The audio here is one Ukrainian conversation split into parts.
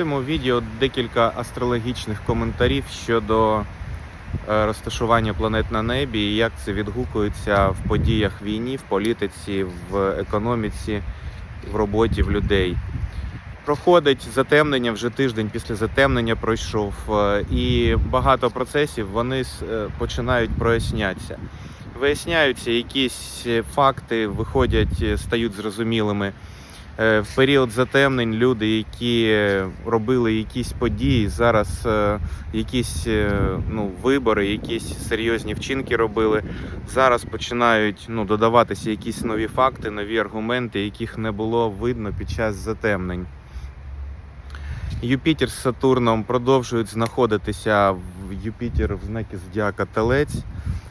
цьому відео декілька астрологічних коментарів щодо е, розташування планет на небі і як це відгукується в подіях війні, в політиці, в економіці, в роботі в людей. Проходить затемнення вже тиждень після затемнення пройшов, е, і багато процесів вони е, починають прояснятися. Виясняються якісь факти, виходять, стають зрозумілими. Е, В період затемнень люди, які е, робили якісь події, зараз е, якісь ну, вибори, якісь серйозні вчинки робили. Зараз починають ну, додаватися якісь нові факти, нові аргументи, яких не було видно під час затемнень. Юпітер з Сатурном продовжують знаходитися в Юпітер в знакі Зодіака Телець,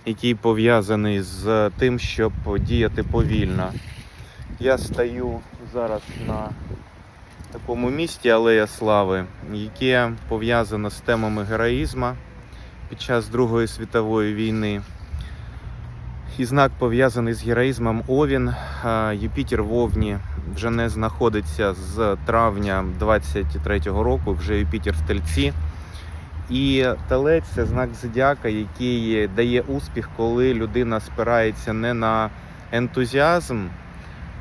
який пов'язаний з тим, щоб діяти повільно. Я стою зараз на такому місті Алея Слави, яке пов'язано з темами героїзму під час Другої світової війни. І знак пов'язаний з героїзмом Овін. Юпітер в Овні вже не знаходиться з травня 23-го року, вже Юпітер в Тельці. І телець це знак зодіака, який дає успіх, коли людина спирається не на ентузіазм,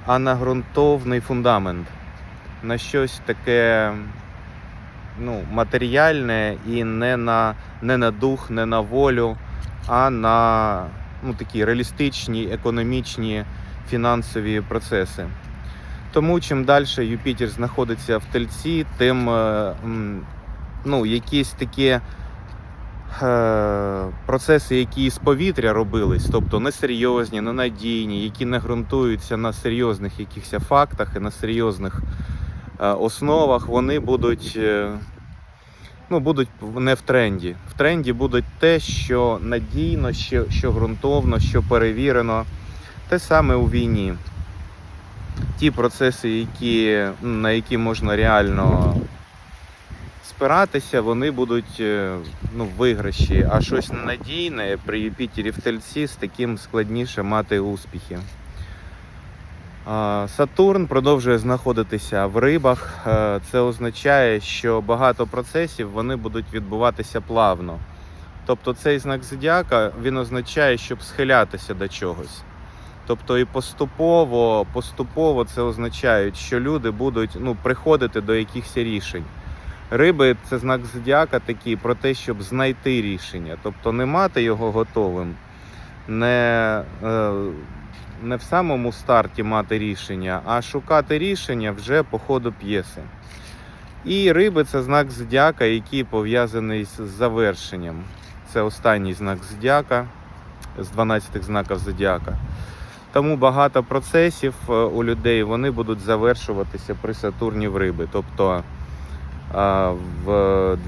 а на ґрунтовний фундамент, на щось таке ну, матеріальне і не на, не на дух, не на волю, а на ну, такі реалістичні, економічні, фінансові процеси. Тому чим далі Юпітер знаходиться в тельці, тим е, ну, якісь такі процеси, які з повітря робились, тобто несерйозні, ненадійні, які не ґрунтуються на серйозних якихось фактах і на серйозних е, основах, вони будуть, е, ну, будуть не в тренді. В тренді буде те, що надійно, що, що ґрунтовно, що перевірено. Те саме у війні. Ті процеси, які, на які можна реально спиратися, вони будуть е, ну, виграші, а щось ненадійне при Юпітері в тельці з таким складніше мати успіхи. Сатурн продовжує знаходитися в рибах. Е, Це означає, що багато процесів вони будуть відбуватися плавно. Тобто цей знак зодіака він означає, щоб схилятися до чогось. Тобто і поступово, поступово це означає, що люди будуть ну, приходити до якихось рішень. Риби це знак зодіака такий про те, щоб знайти рішення, тобто не мати його готовим, не, е, не в самому старті мати рішення, а шукати рішення вже по ходу п'єси. І риби це знак зодіака, який пов'язаний з завершенням. Це останній знак зодіака з 12 знаків зодіака. Тому багато процесів е, у людей вони будуть завершуватися при Сатурні в риби. Тобто в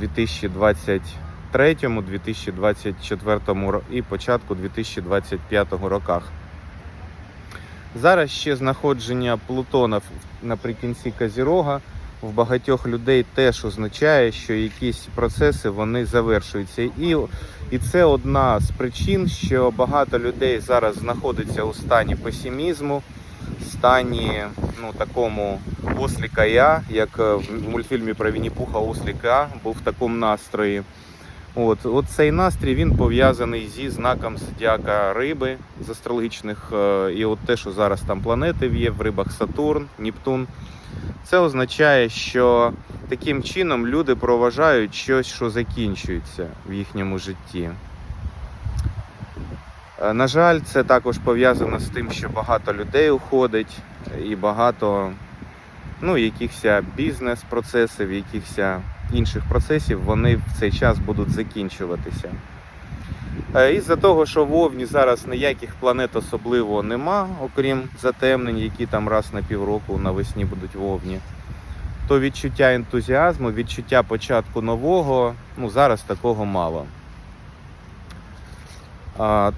2023-2024 ро- і початку 2025 роках. Зараз ще знаходження Плутона наприкінці Казірога в багатьох людей теж означає, що якісь процеси вони завершуються. І, і це одна з причин, що багато людей зараз знаходиться у стані песимізму, стані ну, такому осліка я, як е, в мультфільмі про Вінні-Пуха Ослік був в такому настрої. От, от цей настрій він пов'язаний зі знаком зодіака риби з астрологічних, е, і от те, що зараз там планети є в рибах Сатурн, Нептун. Це означає, що таким чином люди проважають щось, що закінчується в їхньому житті. Е, На жаль, це також пов'язано з тим, що багато людей уходить і багато ну, якихось бізнес-процесів, якихось інших процесів, вони в цей час будуть закінчуватися. Е, Із-за того, що в Овні зараз ніяких планет особливо нема, окрім затемнень, які там раз на півроку навесні будуть в Овні, то відчуття ентузіазму, відчуття початку нового, ну зараз такого мало.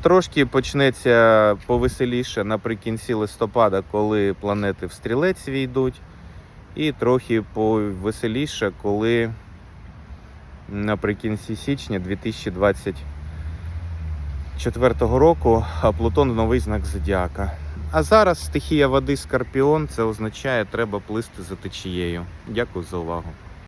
Трошки почнеться повеселіше наприкінці листопада, коли планети в стрілець війдуть, і трохи повеселіше, коли наприкінці січня 2024 року Плутон новий знак зодіака. А зараз стихія води Скорпіон це означає, треба плисти за течією. Дякую за увагу.